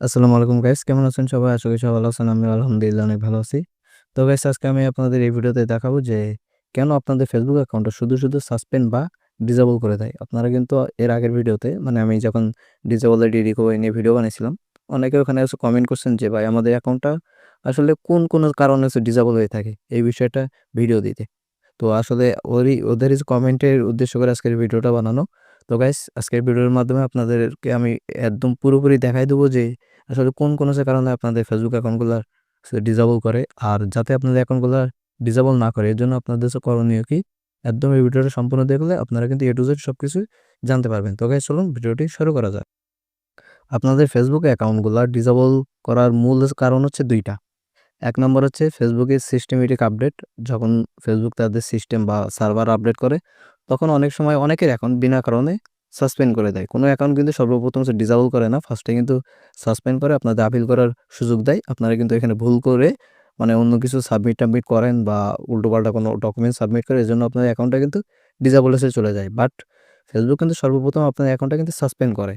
আসসালামু আলাইকুম গাইস, কেমন আছেন সবাই? আশা করি সবাই ভালো আছেন আমি আলহামদুলিল্লাহ অনেক ভালো আছি। তো গাইস, আজকে আমি আপনাদের এই ভিডিওতে দেখাবো যে কেন আপনাদের ফেসবুক অ্যাকাউন্টটা শুধু শুধু সাসপেন্ড বা ডিসেবল করে দেয়। আপনারা কিন্তু এর আগের ভিডিওতে মানে আমি যখন ডিসেবল আইডি রিকভারি নিয়ে ভিডিও বানিয়েছিলাম, অনেকে ওখানে এসে কমেন্ট করছেন যে, ভাই, আমাদের অ্যাকাউন্টটা আসলে কোন কোন কারণে হচ্ছে ডিসেবল হয়ে থাকে? এই বিষয়টা ভিডিও দিতে। তো আসলে ওরই, ওদের কমেন্টের উদ্দেশ্য করে আজকের ভিডিওটা বানানো। তো গাইস আজকের ভিডিওর মাধ্যমে আপনাদেরকে আমি একদম পুরোপুরি দেখাই দেবো যে আসলে কোন কোন সে কারণে আপনাদের ফেসবুক অ্যাকাউন্টগুলো ডিসেবল করে। আর যাতে আপনাদের অ্যাকাউন্টগুলো ডিসেবল না করে, এর জন্য আপনাদের করণীয় কি? একদম এই ভিডিওটা সম্পূর্ণ দেখলে আপনারা কিন্তু এ টু জেড সব কিছু জানতে পারবেন। তো গাইস চলুন ভিডিওটি শুরু করা যাক। আপনাদের ফেসবুক অ্যাকাউন্টগুলো ডিসেবল করার মূল কারণ হচ্ছে দুইটা। এক নম্বর হচ্ছে ফেসবুকের সিস্টেমেটিক আপডেট যখন ফেসবুক তাদের সিস্টেম বা সার্ভার আপডেট করে তখন অনেক সময় অনেকের অ্যাকাউন্ট বিনা কারণে সাসপেন্ড করে দেয়। কোনো অ্যাকাউন্ট কিন্তু সর্বপ্রথম সে ডিজাবল করে না ফার্স্টে কিন্তু সাসপেন্ড করে, আপনাদের আপিল করার সুযোগ দেয়। আপনারা কিন্তু এখানে ভুল করে মানে অন্য কিছু সাবমিট টাবমিট করেন বা উল্টোপাল্টা কোনো ডকুমেন্ট সাবমিট করে এর জন্য আপনার অ্যাকাউন্টটা কিন্তু ডিসেবল এসে চলে যায়। বাট ফেসবুক কিন্তু সর্বপ্রথম আপনার অ্যাকাউন্টটা কিন্তু সাসপেন্ড করে।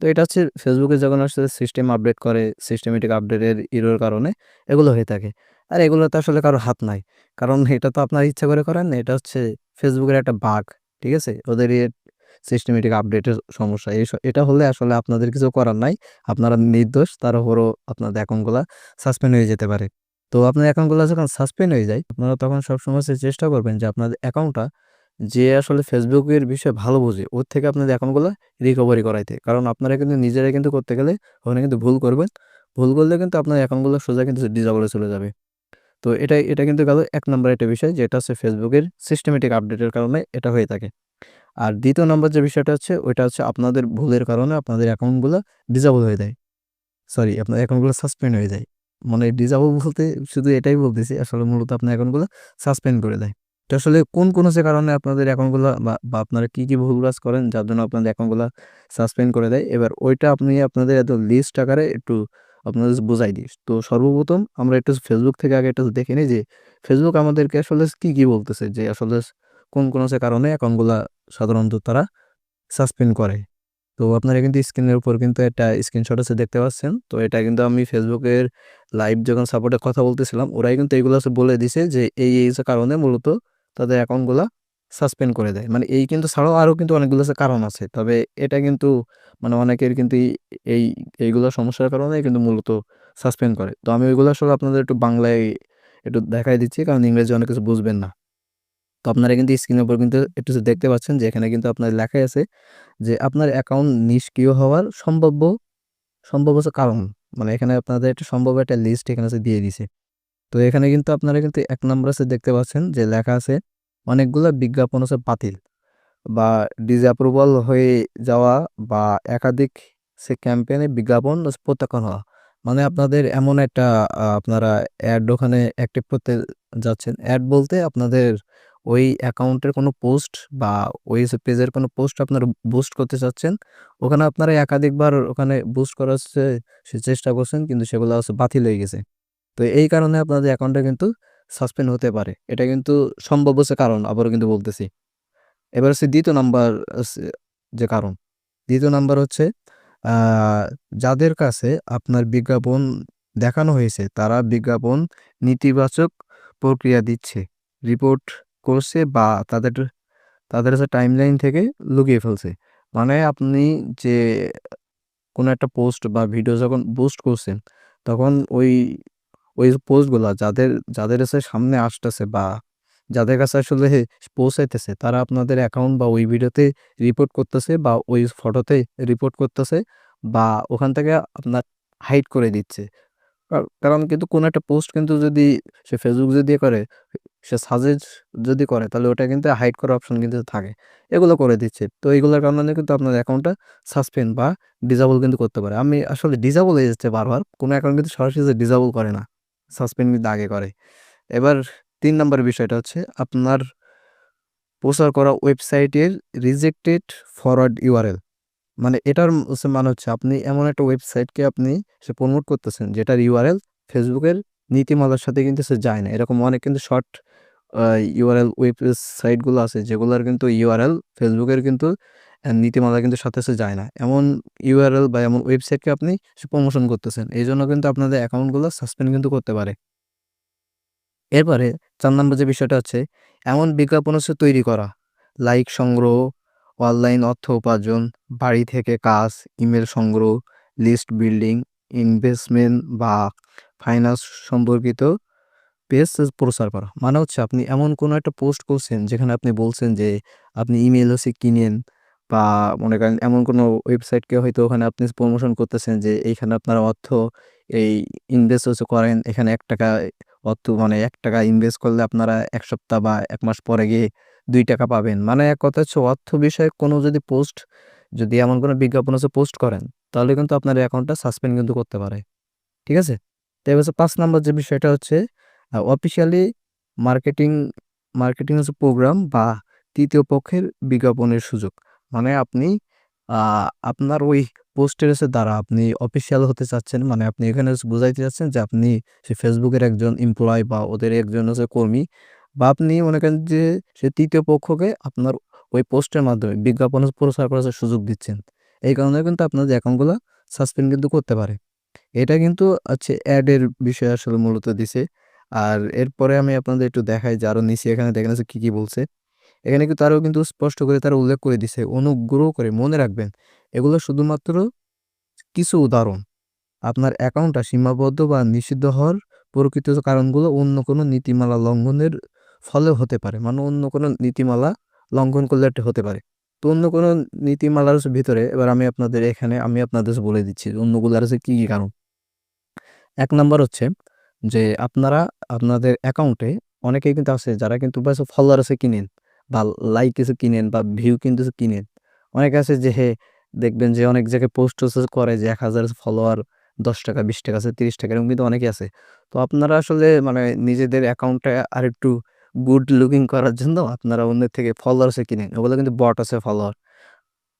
তো এটা হচ্ছে ফেসবুকে যখন আসলে সিস্টেম আপডেট করে সিস্টেমেটিক আপডেটের ইরোর কারণে এগুলো হয়ে থাকে। আর এগুলোতে আসলে কারও হাত নাই। কারণ এটা তো আপনার ইচ্ছা করে করেন এটা হচ্ছে ফেসবুকের একটা বাঘ, ঠিক আছে? ওদের সিস্টেমেটিক আপডেটের সমস্যা। এই এটা হলে আসলে আপনাদের কিছু করার নাই। আপনারা নির্দোষ তার উপরও আপনাদের অ্যাকাউন্টগুলো সাসপেন্ড হয়ে যেতে পারে। তো আপনার অ্যাকাউন্টগুলো যখন সাসপেন্ড হয়ে যায়, আপনারা তখন সবসময় চেষ্টা করবেন যে আপনাদের অ্যাকাউন্টটা যে আসলে ফেসবুকের বিষয়ে ভালো বোঝে, ওর থেকে আপনাদের অ্যাকাউন্টগুলো রিকভারি করাইতে। কারণ আপনারা কিন্তু নিজেরাই কিন্তু করতে গেলে ওখানে কিন্তু ভুল করবেন। ভুল করলে কিন্তু আপনার অ্যাকাউন্টগুলো সোজা কিন্তু ডিজাবলে চলে যাবে। তো এটা এটা কিন্তু গেল এক নম্বর একটা বিষয় যেটা হচ্ছে ফেসবুকের সিস্টেমেটিক আপডেটের কারণে এটা হয়ে থাকে। আর দ্বিতীয় নম্বর যে বিষয়টা হচ্ছে, ওইটা হচ্ছে আপনাদের ভুলের কারণে আপনাদের অ্যাকাউন্টগুলো ডিজাবল হয়ে যায়। সরি আপনার অ্যাকাউন্টগুলো সাসপেন্ড হয়ে যায়। মানে ডিজাবল বলতে শুধু এটাই বলতেছি, আসলে মূলত আপনার অ্যাকাউন্টগুলো সাসপেন্ড করে দেয়। তো আসলে কোন কোন সে কারণে আপনাদের অ্যাকাউন্টগুলো বা আপনারা কী কী ভুল কাজ করেন, যার জন্য আপনাদের অ্যাকাউন্টগুলো সাসপেন্ড করে দেয়, এবার ওইটা আপনি আপনাদের এত লিস্ট আকারে একটু আপনাদের বোঝাই দিই। তো সর্বপ্রথম আমরা একটু ফেসবুক থেকে আগে একটু দেখে নিই যে ফেসবুক আমাদেরকে আসলে কী কী বলতেছে? যে আসলে কোন কোন সে কারণে অ্যাকাউন্টগুলো সাধারণত তারা সাসপেন্ড করে। তো আপনারা কিন্তু স্ক্রিনের উপর কিন্তু একটা স্ক্রিনশট আছে দেখতে পাচ্ছেন। তো এটা কিন্তু আমি ফেসবুকের লাইভ যখন সাপোর্টের কথা বলতেছিলাম, ওরাই কিন্তু এগুলো বলে দিছে যে, এই এই কারণে মূলত তাদের অ্যাকাউন্টগুলো সাসপেন্ড করে দেয়। মানে এই কিন্তু ছাড়াও আরও কিন্তু অনেকগুলো কারণ আছে। তবে এটা কিন্তু মানে অনেকের কিন্তু এই এইগুলো সমস্যার কারণে কিন্তু মূলত সাসপেন্ড করে। তো আমি ওইগুলো আসলে আপনাদের একটু বাংলায় একটু দেখাই দিচ্ছি, কারণ ইংরেজি অনেক কিছু বুঝবেন না। তো আপনারা কিন্তু স্ক্রিনের উপর কিন্তু একটু দেখতে পাচ্ছেন যে এখানে কিন্তু আপনার লেখাই আছে যে আপনার অ্যাকাউন্ট নিষ্ক্রিয় হওয়ার সম্ভাব্য সম্ভব হচ্ছে কারণ। মানে এখানে আপনাদের একটা সম্ভব একটা লিস্ট এখানে দিয়ে দিছে। তো এখানে কিন্তু আপনারা কিন্তু এক নম্বর আছে দেখতে পাচ্ছেন যে লেখা আছে অনেকগুলো বিজ্ঞাপন হচ্ছে বাতিল বা ডিসঅ্যাপ্রুভাল হয়ে যাওয়া বা একাধিক সে ক্যাম্পেইনে বিজ্ঞাপন প্রত্যাখ্যান হওয়া। মানে আপনাদের এমন একটা আপনারা অ্যাড ওখানে অ্যাক্টিভ করতে যাচ্ছেন। অ্যাড বলতে আপনাদের ওই অ্যাকাউন্টের কোনো পোস্ট বা ওই পেজের কোনো পোস্ট আপনারা বুস্ট করতে চাচ্ছেন। ওখানে আপনারা একাধিকবার ওখানে বুস্ট করার চেষ্টা করছেন, কিন্তু সেগুলো হচ্ছে বাতিল হয়ে গেছে। তো এই কারণে আপনাদের অ্যাকাউন্টটা কিন্তু সাসপেন্ড হতে পারে। এটা কিন্তু সম্ভব হচ্ছে কারণ, আবারও কিন্তু বলতেছি। এবার হচ্ছে দ্বিতীয় নাম্বার যে কারণ। দ্বিতীয় নাম্বার হচ্ছে যাদের কাছে আপনার বিজ্ঞাপন দেখানো হয়েছে, তারা বিজ্ঞাপন নেতিবাচক প্রক্রিয়া দিচ্ছে রিপোর্ট করছে বা তাদের তাদের কাছে টাইমলাইন থেকে লুকিয়ে ফেলছে। মানে আপনি যে কোনো একটা পোস্ট বা ভিডিও যখন পোস্ট করছেন, তখন ওই ওই পোস্টগুলা যাদের যাদের কাছে সামনে আসতেছে বা যাদের কাছে আসলে পৌঁছাইতেছে, তারা আপনাদের অ্যাকাউন্ট বা ওই ভিডিওতে রিপোর্ট করতেছে বা ওই ফটোতে রিপোর্ট করতেছে বা ওখান থেকে আপনার হাইড করে দিচ্ছে। কারণ কিন্তু কোনো একটা পোস্ট কিন্তু যদি সে ফেসবুক যদি করে, সে সাজেস্ট যদি করে, তাহলে ওটা কিন্তু হাইড করার অপশন কিন্তু থাকে। এগুলো করে দিচ্ছে। তো এইগুলোর কারণে কিন্তু আপনার অ্যাকাউন্টটা সাসপেন্ড বা ডিজাবল কিন্তু করতে পারে। আমি আসলে ডিজাবল হয়ে যাচ্ছে বারবার। কোনো অ্যাকাউন্ট কিন্তু সরাসরি ডিজাবল করে না। সাসপেন্ড কিন্তু আগে করে। এবার তিন নম্বর বিষয়টা হচ্ছে, আপনার প্রচার করা ওয়েবসাইটের রিজেক্টেড ফরওয়ার্ড ইউআরএল মানে এটার মানে হচ্ছে, আপনি এমন একটা ওয়েবসাইটকে আপনি সে প্রমোট করতেছেন, যেটার ইউআরএল ফেসবুকের নীতিমালার সাথে কিন্তু সে যায় না। এরকম অনেক কিন্তু শর্ট ইউআরএল ওয়েবসাইটগুলো আছে যেগুলোর কিন্তু ইউআরএল ফেসবুকের কিন্তু নীতিমালা কিন্তু সাথে, সাথে যায় না। এমন ইউআরএল বা এমন ওয়েবসাইটকে আপনি প্রমোশন করতেছেন। এই জন্য কিন্তু আপনাদের অ্যাকাউন্টগুলো সাসপেন্ড কিন্তু করতে পারে। এরপরে ৪ নাম্বার যে বিষয়টা হচ্ছে এমন বিজ্ঞাপন হচ্ছে তৈরি করা, লাইক সংগ্রহ, অনলাইন অর্থ উপার্জন, বাড়ি থেকে কাজ, ইমেল সংগ্রহ, লিস্ট বিল্ডিং, ইনভেস্টমেন্ট বা ফাইন্যান্স সম্পর্কিত পেজ প্রচার করা। মানে হচ্ছে আপনি এমন কোনো একটা পোস্ট করছেন যেখানে আপনি বলছেন যে আপনি ইমেল হচ্ছে কিনেন বা মনে করেন এমন কোনো ওয়েবসাইটকে হয়তো ওখানে আপনি প্রমোশন করতেছেন যে এইখানে আপনারা অর্থ এই ইনভেস্ট হচ্ছে করেন। এখানে এক টাকা অর্থ মানে এক টাকা ইনভেস্ট করলে আপনারা এক সপ্তাহ বা এক মাস পরে গিয়ে দুই টাকা পাবেন। মানে এক কথা হচ্ছে অর্থ বিষয়ে কোনো যদি পোস্ট যদি এমন কোনো বিজ্ঞাপন হচ্ছে পোস্ট করেন, তাহলে কিন্তু আপনার অ্যাকাউন্টটা সাসপেন্ড কিন্তু করতে পারে। ঠিক আছে? তো এবার ৫ নাম্বার যে বিষয়টা হচ্ছে অফিসিয়ালি মার্কেটিং মার্কেটিং হচ্ছে প্রোগ্রাম বা তৃতীয় পক্ষের বিজ্ঞাপনের সুযোগ। মানে আপনি আপনার ওই পোস্টের দ্বারা আপনি অফিসিয়াল হতে চাচ্ছেন। মানে আপনি এখানে বুঝাইতে চাচ্ছেন যে আপনি সে ফেসবুকের একজন এমপ্লয়ি বা ওদের একজন হচ্ছে কর্মী বা আপনি মনে করেন যে সে তৃতীয় পক্ষকে আপনার ওই পোস্টের মাধ্যমে বিজ্ঞাপন প্রচার করার সুযোগ দিচ্ছেন। এই কারণে কিন্তু আপনাদের অ্যাকাউন্টগুলো সাসপেন্ড কিন্তু করতে পারে। এটা কিন্তু হচ্ছে অ্যাডের বিষয় আসলে মূলত দিছে। আর এরপরে আমি আপনাদের একটু দেখাই যে নিচে এখানে দেখেন হচ্ছে কি, কি বলছে। এখানে কিন্তু আরও কিন্তু স্পষ্ট করে তারা উল্লেখ করে দিছে। অনুগ্রহ করে মনে রাখবেন এগুলো শুধুমাত্র কিছু উদাহরণ। আপনার অ্যাকাউন্টটা সীমাবদ্ধ বা নিষিদ্ধ হওয়ার প্রকৃত কারণগুলো অন্য কোনো নীতিমালা লঙ্ঘনের ফলে হতে পারে। মানে অন্য কোনো নীতিমালা লঙ্ঘন করলে হতে পারে। তো অন্য কোনো নীতিমালার ভিতরে এবার আমি আপনাদের এখানে আমি আপনাদের বলে দিচ্ছি অন্যগুলার হচ্ছে কি, কি কারণ। এক নাম্বার হচ্ছে যে আপনারা আপনাদের অ্যাকাউন্টে অনেকেই কিন্তু আছে যারা কিন্তু বাস ফলোয়ার আছে কিনেন বা লাইক কিছু কিনেন বা ভিউ কিন্তু কিনেন। অনেকে আছে যে দেখবেন যে অনেক জায়গায় পোস্ট করে যে ১০০০ ফলোয়ার ৳১০, ৳২০ আছে, ৳৩০ এরকম কিন্তু অনেকে আছে। তো আপনারা আসলে মানে নিজেদের অ্যাকাউন্টটা আরেকটু গুড লুকিং করার জন্য আপনারা অন্যের থেকে ফলোয়ার্স কিনেন। ওগুলো কিন্তু বট আছে ফলোয়ার।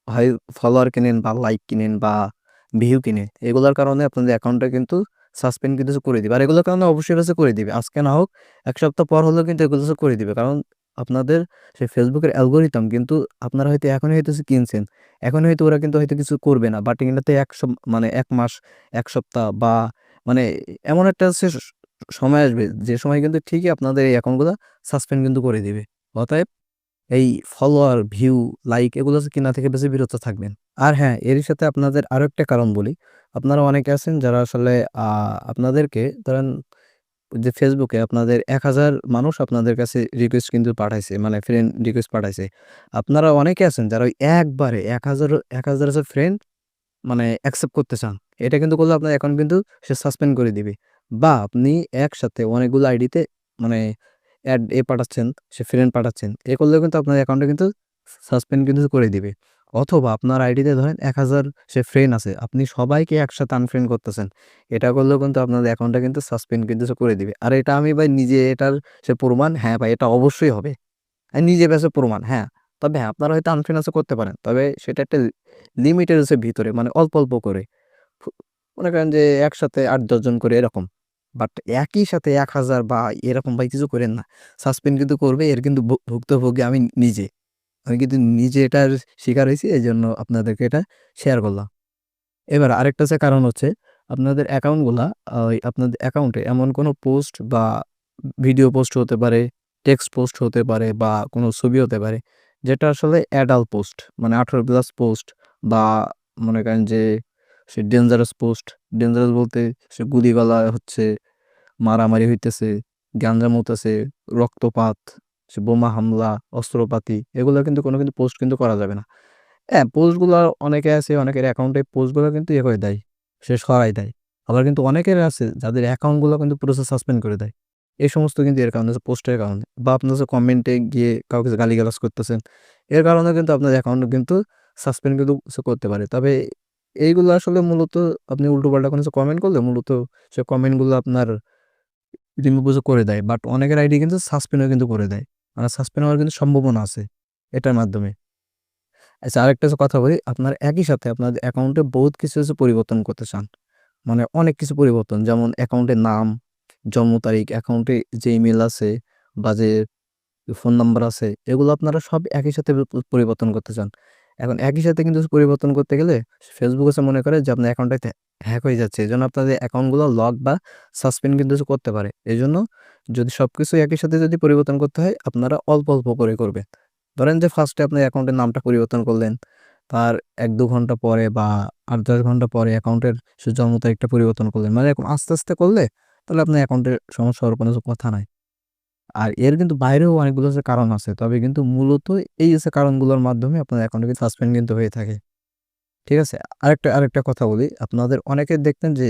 হয় ফলোয়ার কিনেন বা লাইক কিনেন বা ভিউ কিনেন। এগুলোর কারণে আপনাদের অ্যাকাউন্টটা কিন্তু সাসপেন্ড কিন্তু করে দিবে। আর এগুলোর কারণে অবশ্যই হচ্ছে করে দিবে। আজকে না হোক এক সপ্তাহ পর হলেও কিন্তু এগুলো করে দিবে। কারণ আপনাদের সেই ফেসবুকের অ্যালগরিথম কিন্তু আপনারা হয়তো এখনই হয়তো কিনছেন। এখনই হয়তো ওরা কিন্তু হয়তো কিছু করবে না। বাট ১ স মানে এক মাস, এক সপ্তাহ বা মানে এমন একটা সময় আসবে যে সময় কিন্তু ঠিকই আপনাদের এই অ্যাকাউন্টগুলো সাসপেন্ড কিন্তু করে দিবে। অতএব এই ফলোয়ার, ভিউ, লাইক এগুলো কেনা থেকে বেশি বিরত থাকবেন। আর হ্যাঁ, এরই সাথে আপনাদের আরও একটা কারণ বলি। আপনারা অনেকে আছেন যারা আসলে আপনাদেরকে ধরেন যে ফেসবুকে আপনাদের ১০০০ মানুষ আপনাদের কাছে রিকোয়েস্ট কিন্তু পাঠাইছে। মানে ফ্রেন্ড রিকোয়েস্ট পাঠাইছে। আপনারা অনেকে আছেন যারা ওই একবারে এক হাজার এক হাজার হচ্ছে ফ্রেন্ড মানে অ্যাকসেপ্ট করতে চান। এটা কিন্তু করলে আপনার অ্যাকাউন্ট কিন্তু সে সাসপেন্ড করে দিবে। বা আপনি একসাথে অনেকগুলো আইডিতে মানে অ্যাড এ পাঠাচ্ছেন, সে ফ্রেন্ড পাঠাচ্ছেন। এ করলেও কিন্তু আপনার অ্যাকাউন্টে কিন্তু সাসপেন্ড কিন্তু করে দিবে। অথবা আপনার আইডিতে ধরেন ১০০০ সে ফ্রেন্ড আছে। আপনি সবাইকে একসাথে আনফ্রেন্ড করতেছেন। এটা করলেও কিন্তু আপনাদের অ্যাকাউন্টটা কিন্তু সাসপেন্ড কিন্তু করে দিবে। আর এটা আমি ভাই নিজে এটার সে প্রমাণ হ্যাঁ ভাই এটা অবশ্যই হবে। আমি নিজে বেছে প্রমাণ হ্যাঁ। তবে হ্যাঁ, আপনারা হয়তো আনফ্রেন্ড আছে করতে পারেন। তবে সেটা একটা লিমিটের হচ্ছে ভিতরে মানে অল্প, অল্প করে। মনে করেন যে একসাথে আট দশজন করে এরকম। বাট একই সাথে ১০০০ বা এরকম ভাই কিছু করেন না। সাসপেন্ড কিন্তু করবে এর কিন্তু ভুক্তভোগী আমি নিজে। আমি কিন্তু নিজে এটার শিকার হয়েছি এই জন্য আপনাদেরকে এটা শেয়ার করলাম। এবার আরেকটা হচ্ছে কারণ হচ্ছে আপনাদের অ্যাকাউন্টগুলা ওই আপনাদের অ্যাকাউন্টে এমন কোনো পোস্ট বা ভিডিও পোস্ট হতে পারে, টেক্সট পোস্ট হতে পারে বা কোনো ছবি হতে পারে যেটা আসলে অ্যাডাল্ট পোস্ট মানে ১৮ প্লাস পোস্ট বা মনে করেন যে সে ডেঞ্জারাস পোস্ট। ডেঞ্জারাস বলতে সে গুলিগালা হচ্ছে, মারামারি হইতেছে, গ্যাঞ্জাম হইতেছে, রক্তপাত, সে বোমা হামলা, অস্ত্রপাতি এগুলো কিন্তু কোনো কিন্তু পোস্ট কিন্তু করা যাবে না। হ্যাঁ, পোস্টগুলো অনেকে আছে অনেকের অ্যাকাউন্টে পোস্টগুলো কিন্তু ইয়ে করে দেয়, সে সরায় দেয়। আবার কিন্তু অনেকের আছে যাদের অ্যাকাউন্টগুলো কিন্তু পুরো সাসপেন্ড করে দেয়। এই সমস্ত কিন্তু এর কারণে পোস্টের কারণে বা আপনার কমেন্টে গিয়ে কাউকে গালিগালাজ করতেছেন। এর কারণে কিন্তু আপনার অ্যাকাউন্ট কিন্তু সাসপেন্ড কিন্তু করতে পারে। তবে এইগুলো আসলে মূলত আপনি উল্টোপাল্টা কোনো কমেন্ট করলে মূলত সে কমেন্টগুলো আপনার রিমুভ করে দেয়। বাট অনেকের আইডি কিন্তু সাসপেন্ডও কিন্তু করে দেয়। মানে সাসপেন্ড হওয়ার কিন্তু সম্ভাবনা আছে এটার মাধ্যমে। আচ্ছা আরেকটা কথা বলি, আপনার একই সাথে আপনার অ্যাকাউন্টে বহুত কিছু হচ্ছে পরিবর্তন করতে চান। মানে অনেক কিছু পরিবর্তন যেমন অ্যাকাউন্টের নাম, জন্ম তারিখ, অ্যাকাউন্টে যে ইমেল আছে বা যে ফোন নাম্বার আছে এগুলো আপনারা সব একই সাথে পরিবর্তন করতে চান। এখন একই সাথে কিন্তু পরিবর্তন করতে গেলে ফেসবুক হচ্ছে মনে করে যে আপনার অ্যাকাউন্টটা হ্যাক হয়ে যাচ্ছে। এজন্য আপনাদের অ্যাকাউন্টগুলো লক বা সাসপেন্ড কিন্তু করতে পারে। এই জন্য যদি সবকিছু একই সাথে যদি পরিবর্তন করতে হয় আপনারা অল্প, অল্প করে করবেন। ধরেন যে ফার্স্টে আপনার অ্যাকাউন্টের নামটা পরিবর্তন করলেন। তার ১-২ ঘণ্টা পরে বা আট দশ ঘণ্টা পরে অ্যাকাউন্টের জন্ম তারিখটা পরিবর্তন করলেন। মানে এরকম আস্তে, আস্তে করলে তাহলে আপনার অ্যাকাউন্টের সমস্যা হওয়ার কোনো কথা নাই। আর এর কিন্তু বাইরেও অনেকগুলো হচ্ছে কারণ আছে। তবে কিন্তু মূলত এই হচ্ছে কারণগুলোর মাধ্যমে আপনার অ্যাকাউন্টে কিন্তু সাসপেন্ড কিন্তু হয়ে থাকে। ঠিক আছে? আরেকটা আরেকটা কথা বলি। আপনাদের অনেকে দেখতেন যে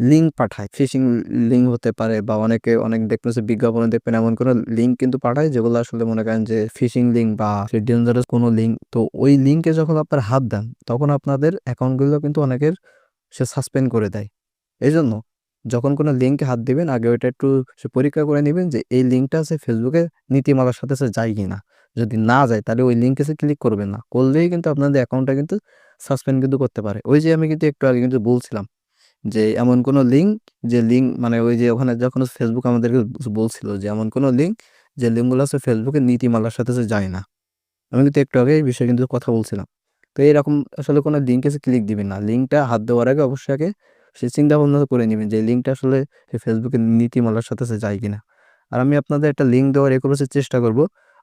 লিঙ্ক পাঠায়। ফিশিং লিঙ্ক হতে পারে বা অনেকে, অনেক দেখবেন যে বিজ্ঞাপনে দেখবেন এমন কোনো লিঙ্ক কিন্তু পাঠায় যেগুলো আসলে মনে করেন যে ফিশিং লিঙ্ক বা ডেঞ্জারাস কোনো লিঙ্ক। তো ওই লিঙ্কে যখন আপনার হাত দেন, তখন আপনাদের অ্যাকাউন্টগুলো কিন্তু অনেকের সে সাসপেন্ড করে দেয়। এজন্য যখন কোনো লিঙ্কে হাত দিবেন, আগে ওইটা একটু পরীক্ষা করে নিবেন যে এই লিঙ্কটা আছে ফেসবুকে নীতিমালার সাথে যায় কিনা। যদি না যায়, তাহলে ওই লিঙ্কে সে ক্লিক করবেন না। করলেই কিন্তু আপনাদের অ্যাকাউন্টটা কিন্তু সাসপেন্ড কিন্তু করতে পারে। ওই যে আমি কিন্তু একটু আগে কিন্তু বলছিলাম যে এমন কোনো লিঙ্ক যে লিঙ্ক মানে ওই যে ওখানে যখন ফেসবুক আমাদেরকে বলছিল যে এমন কোনো লিঙ্ক যে লিঙ্কগুলো আছে এর নীতিমালার সাথে যায় না। আমি কিন্তু একটু আগে এই বিষয়ে কিন্তু কথা বলছিলাম। তো এরকম আসলে কোনো লিঙ্কে ক্লিক দিবেন না। লিঙ্কটা হাত দেওয়ার আগে অবশ্যই আগে সে চিন্তা ভাবনা করে নিবেন যে লিঙ্কটা আসলে এর নীতিমালার সাথে যায় কিনা। আর আমি আপনাদের একটা লিঙ্ক দেওয়ার এ করেছে চেষ্টা করব।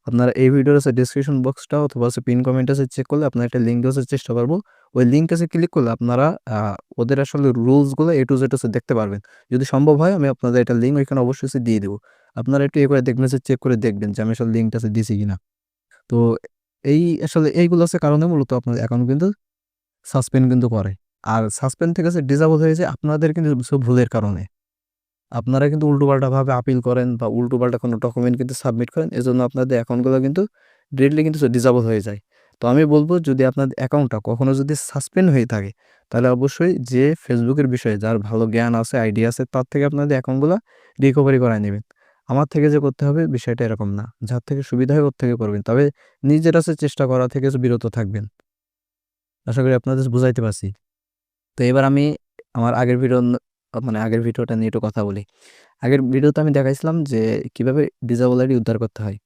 আপনারা এই ভিডিওর হচ্ছে ডেসক্রিপশন বক্সটা অথবা হচ্ছে পিন কমেন্টে হচ্ছে চেক করলে আপনারা একটা লিঙ্ক দেওয়ার চেষ্টা করব ওই লিঙ্কে হচ্ছে ক্লিক করলে আপনারা ওদের আসলে রুলসগুলো A to Z হচ্ছে দেখতে পারবেন। যদি সম্ভব হয় আমি আপনাদের একটা লিঙ্ক ওইখানে অবশ্যই দিয়ে দেবো আপনারা একটু এ করে দেখবেন চেক করে দেখবেন যে, আমি আসলে লিঙ্কটা হচ্ছে দিছি কিনা। তো এই আসলে এইগুলো আছে কারণে মূলত আপনাদের অ্যাকাউন্ট কিন্তু সাসপেন্ড কিন্তু করে। আর সাসপেন্ড থেকে হচ্ছে ডিসেবল হয়ে যায় আপনাদের কিন্তু কিছু ভুলের কারণে। আপনারা কিন্তু উল্টোপাল্টাভাবে আপিল করেন বা উল্টোপাল্টা কোনো ডকুমেন্ট কিন্তু সাবমিট করেন। এজন্য আপনাদের অ্যাকাউন্টগুলো কিন্তু ডিরেক্টলি কিন্তু ডিসেবল হয়ে যায়। তো আমি বলব যদি আপনাদের অ্যাকাউন্টটা কখনো যদি সাসপেন্ড হয়ে থাকে তাহলে অবশ্যই যে ফেসবুকের বিষয়ে যার ভালো জ্ঞান আছে, আইডিয়া আছে তার থেকে আপনাদের অ্যাকাউন্টগুলো রিকভারি করায় নেবেন আমার থেকে যে করতে হবে বিষয়টা এরকম না। যার থেকে সুবিধা হয় ওর থেকে করবেন। তবে নিজের হচ্ছে চেষ্টা করা থেকে বিরত থাকবেন। আশা করি আপনাদের বুঝাইতে পারছি। তো এবার আমি আমার আগের ভিডিও মানে আগের ভিডিওটা নিয়ে একটু কথা বলি। আগের ভিডিওতে আমি দেখাইছিলাম যে কীভাবে ডিসেবল আইডি উদ্ধার করতে হয়।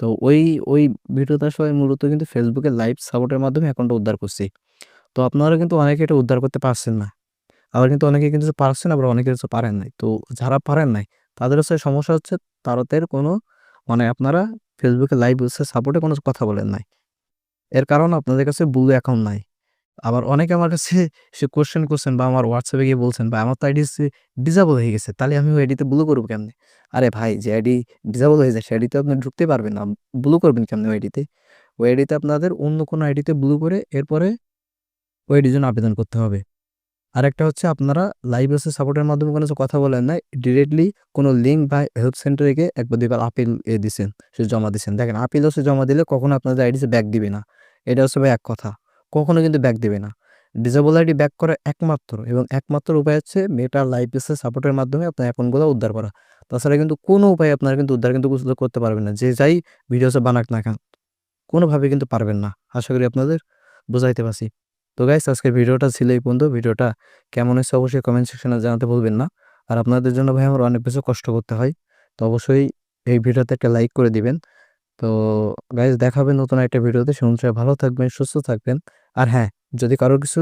তো ওই ওই ভিডিওটা আসলে মূলত কিন্তু এর লাইভ সাপোর্টের মাধ্যমে অ্যাকাউন্টটা উদ্ধার করছি। তো আপনারা কিন্তু অনেকে এটা উদ্ধার করতে পারছেন না। আবার কিন্তু অনেকে কিন্তু পারছেন আবার অনেকে কিছু পারেন নাই। তো যারা পারেন নাই, তাদের হচ্ছে সমস্যা হচ্ছে তাদের কোনো মানে আপনারা ফেসবুকে লাইভ হচ্ছে সাপোর্টে কোনো কথা বলেন নাই। এর কারণ আপনাদের কাছে ব্লু অ্যাকাউন্ট নাই। আবার অনেকে আমার কাছে সে কোয়েশ্চেন করছেন বা আমার হোয়াটসঅ্যাপে গিয়ে বলছেন বা আমার তো আইডি ডিসেবল হয়ে গেছে। তাহলে আমি ওই আইডিতে ব্লু করব কেমনে? আরে ভাই, যে আইডি ডিসেবল হয়ে যায়, সে আইডিতে আপনি ঢুকতে পারবেন না। ব্লু করবেন কেমনে ওই আইডিতে? ওই আইডিতে আপনাদের অন্য কোনো আইডিতে ব্লু করে এরপরে ওই আইডির জন্য আবেদন করতে হবে। আরেকটা হচ্ছে আপনারা লাইভ হচ্ছে সাপোর্টের মাধ্যমে কোনো কথা বলেন না ডিরেক্টলি কোনো লিঙ্ক বা হেল্প সেন্টারে গিয়ে একবার দুইবার আপিল এ দিচ্ছেন সে জমা দিচ্ছেন দেখেন আপিল হচ্ছে জমা দিলে কখনো আপনাদের আইডিতে ব্যাক দিবে না। এটা হচ্ছে ভাই এক কথা। কখনো কিন্তু ব্যাক দিবে না। ডিসেবল আইডি ব্যাক করার একমাত্র এবং একমাত্র উপায় হচ্ছে মেটা লাইফ হচ্ছে সাপোর্টের মাধ্যমে আপনার অ্যাকাউন্টগুলো উদ্ধার করা। তাছাড়া কিন্তু কোনো উপায়ে আপনারা কিন্তু উদ্ধার কিন্তু করতে পারবেন না। যে যাই ভিডিও হচ্ছে বানাক না খান কোনোভাবে কিন্তু পারবেন না। আশা করি আপনাদের বোঝাইতে পারছি। তো গাইস আজকের ভিডিওটা ছিল এই পর্যন্ত। ভিডিওটা কেমন হয়েছে অবশ্যই কমেন্ট সেকশনে জানাতে ভুলবেন না। আর আপনাদের জন্য ভাই আমার অনেক বেশি কষ্ট করতে হয়। তো অবশ্যই এই ভিডিওতে একটা লাইক করে দিবেন। তো গাইস দেখা হবে নতুন একটা ভিডিওতে। অনুযায়ী ভালো থাকবেন, সুস্থ থাকবেন। আর হ্যাঁ, যদি কারোর কিছু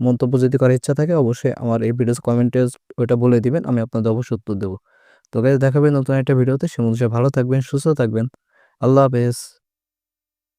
মন্তব্য যদি করার ইচ্ছা থাকে অবশ্যই আমার এই ভিডিওস কমেন্টে ওইটা বলে দিবেন। আমি আপনাদের অবশ্যই উত্তর দেবো তো দেখাবেন নতুন একটা ভিডিওতে। সে ভালো থাকবেন, সুস্থ থাকবেন। আল্লাহ হাফেজ।